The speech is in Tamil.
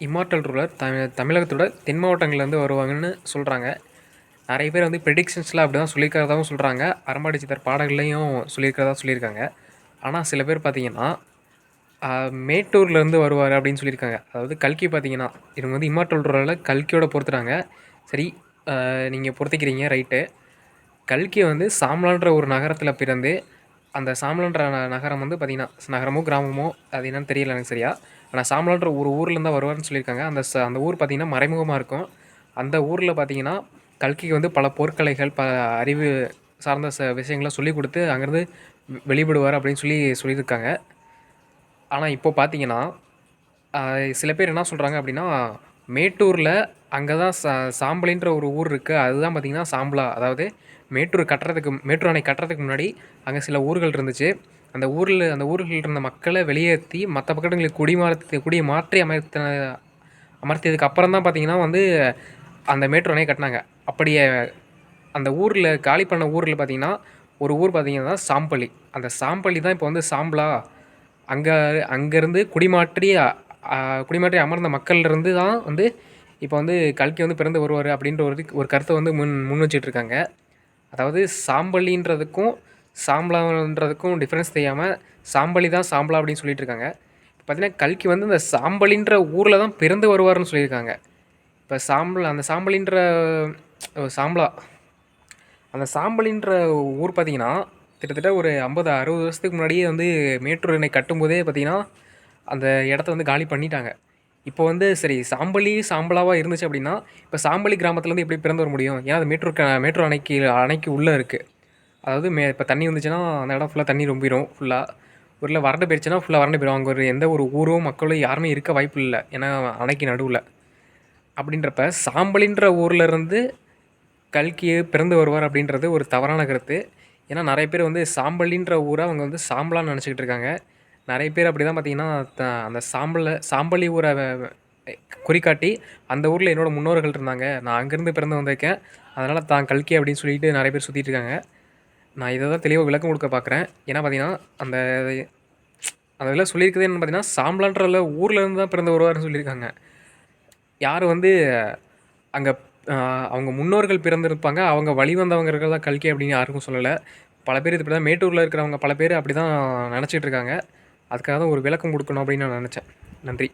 இம்மார்டல் ரூலர் தமிழ் தமிழகத்தோட தென் மாவட்டங்கள்லேருந்து வருவாங்கன்னு சொல்கிறாங்க நிறைய பேர் வந்து ப்ரெடிக்ஷன்ஸில் அப்படி தான் சொல்லியிருக்கிறதாவும் சொல்கிறாங்க அரம்பாடி சித்தர் பாடல்கள்லையும் சொல்லியிருக்கிறதா சொல்லியிருக்காங்க. ஆனால் சில பேர் பார்த்தீங்கன்னா மேட்டூர்லேருந்து வருவார் அப்படின்னு சொல்லியிருக்காங்க. அதாவது கல்கி பார்த்தீங்கன்னா இவங்க வந்து இம்மார்டல் ரூலரில் கல்கியோட பொறுத்துறாங்க. சரி நீங்கள் பொறுத்திக்கிறீங்க ரைட்டு. கல்கி வந்து சாம்லான்ற ஒரு நகரத்தில் பிறந்து அந்த சாம்லான்ற ந- நகரம் வந்து பார்த்திங்கன்னா நகரமோ கிராமமோ அது என்னன்னு தெரியல எனக்கு சரியாக ஆனால் சாம்பலான்ற ஒரு ஊர்லேருந்து தான் வருவார்னு சொல்லியிருக்காங்க. அந்த ச அந்த ஊர் பார்த்திங்கன்னா மறைமுகமாக இருக்கும். அந்த ஊரில் பார்த்திங்கன்னா கல்கிக்கு வந்து பல போர்க்கலைகள் ப அறிவு சார்ந்த ச விஷயங்களை சொல்லி கொடுத்து அங்கேருந்து வெளிப்படுவார் அப்படின்னு சொல்லி சொல்லியிருக்காங்க. ஆனால் இப்போ பார்த்தீங்கன்னா சில பேர் என்ன சொல்கிறாங்க அப்படின்னா மேட்டூரில் அங்கே தான் சா சாம்பலின்ற ஒரு ஊர் இருக்குது அதுதான் பார்த்திங்கன்னா சாம்பலா. அதாவது மேட்டூர் கட்டுறதுக்கு மேட்டூர் அணை கட்டுறதுக்கு முன்னாடி அங்கே சில ஊர்கள் இருந்துச்சு. அந்த ஊரில் அந்த ஊர்களில் இருந்த மக்களை வெளியேற்றி மற்ற பக்கங்களுக்கு குடிமாறத்து குடியை மாற்றி அமைத்த அமர்த்தியதுக்கு அப்புறம் தான் பார்த்தீங்கன்னா வந்து அந்த மேட்டூர் அணையை கட்டினாங்க. அப்படியே அந்த ஊரில் காலி பண்ண ஊரில் பார்த்தீங்கன்னா ஒரு ஊர் பார்த்தீங்கன்னா சாம்பள்ளி அந்த சாம்பள்ளி தான் இப்போ வந்து சாம்பலா. அங்கே அங்கேருந்து குடிமாற்றி குடிமாற்றி அமர்ந்த மக்கள்லேருந்து தான் வந்து இப்போ வந்து கல்கி வந்து பிறந்து வருவார் அப்படின்ற ஒரு ஒரு கருத்தை வந்து முன் முன் வச்சிட்டு இருக்காங்க. அதாவது சாம்பலின்றதுக்கும் சாம்பலான்றதுக்கும் டிஃப்ரென்ஸ் தெரியாமல் சாம்பலி தான் சாம்பலா அப்படின்னு சொல்லிட்டு இருக்காங்க. இப்போ பார்த்தீங்கன்னா கல்கி வந்து இந்த சாம்பலின்ற ஊரில் தான் பிறந்து வருவார்னு சொல்லியிருக்காங்க. இப்போ சாம்பல் அந்த சாம்பலின்ற சாம்பலா. அந்த சாம்பலின்ற ஊர் பார்த்திங்கன்னா கிட்டத்தட்ட ஒரு ஐம்பது அறுபது வருஷத்துக்கு முன்னாடியே வந்து மேட்டூர் அணை கட்டும்போதே பார்த்தீங்கன்னா அந்த இடத்த வந்து காலி பண்ணிட்டாங்க. இப்போ வந்து சரி சாம்பலி சாம்பலாவாக இருந்துச்சு அப்படின்னா இப்போ சாம்பலி கிராமத்துலேருந்து எப்படி பிறந்து வர முடியும்? ஏன்னா அது மேட்டூர் மேட்ரு மேட்டூர் அணைக்கு அணைக்கு உள்ளே இருக்குது அதாவது மே இப்போ தண்ணி வந்துச்சுன்னா அந்த இடம் ஃபுல்லாக தண்ணி ரொம்பிடும் ஃபுல்லாக ஊரில் வறண்டு போயிடுச்சுன்னா ஃபுல்லாக வறண்டு போயிடும் அங்கே ஒரு எந்த ஒரு ஊரோ மக்களோ யாருமே இருக்க வாய்ப்பு இல்லை. ஏன்னா அணைக்கு நடுவில். அப்படின்றப்ப சாம்பலின்ற ஊரில் இருந்து கல்கி பிறந்து வருவார் அப்படின்றது ஒரு தவறான கருத்து. ஏன்னா நிறைய பேர் வந்து சாம்பலின்ற ஊரை அவங்க வந்து சாம்பலான்னு நினச்சிக்கிட்டு இருக்காங்க. நிறைய பேர் அப்படி தான் பார்த்தீங்கன்னா த- அந்த சாம்பலை சாம்பலி ஊரை குறிக்காட்டி அந்த ஊரில் என்னோட முன்னோர்கள் இருந்தாங்க. நான் அங்கேருந்து பிறந்து வந்திருக்கேன். அதனால் தான் கல்கி அப்படின்னு சொல்லிட்டு நிறைய பேர் சுற்றிட்டு இருக்காங்க. நான் இதை தான் தெளிவாக விளக்கம் கொடுக்க பார்க்குறேன் ஏன்னா பார்த்தீங்கன்னா அந்த அந்த இதில் சொல்லியிருக்கிறது என்னென்னு பார்த்தீங்கன்னா சாம்பலான்ற ஊரில் இருந்து தான் பிறந்து வருவார்னு சொல்லியிருக்காங்க. யார் வந்து அங்கே அவங்க முன்னோர்கள் பிறந்திருப்பாங்க அவங்க வழி வந்தவங்க தான் கல்கி அப்படின்னு யாருக்கும் சொல்லலை. பல பேர் இது இப்படி தான் மேட்டூரில் இருக்கிறவங்க பல பேர் அப்படி தான் நினச்சிட்டு இருக்காங்க. அதுக்காக தான் ஒரு விளக்கம் கொடுக்கணும் அப்படின்னு நான் நினச்சேன். நன்றி.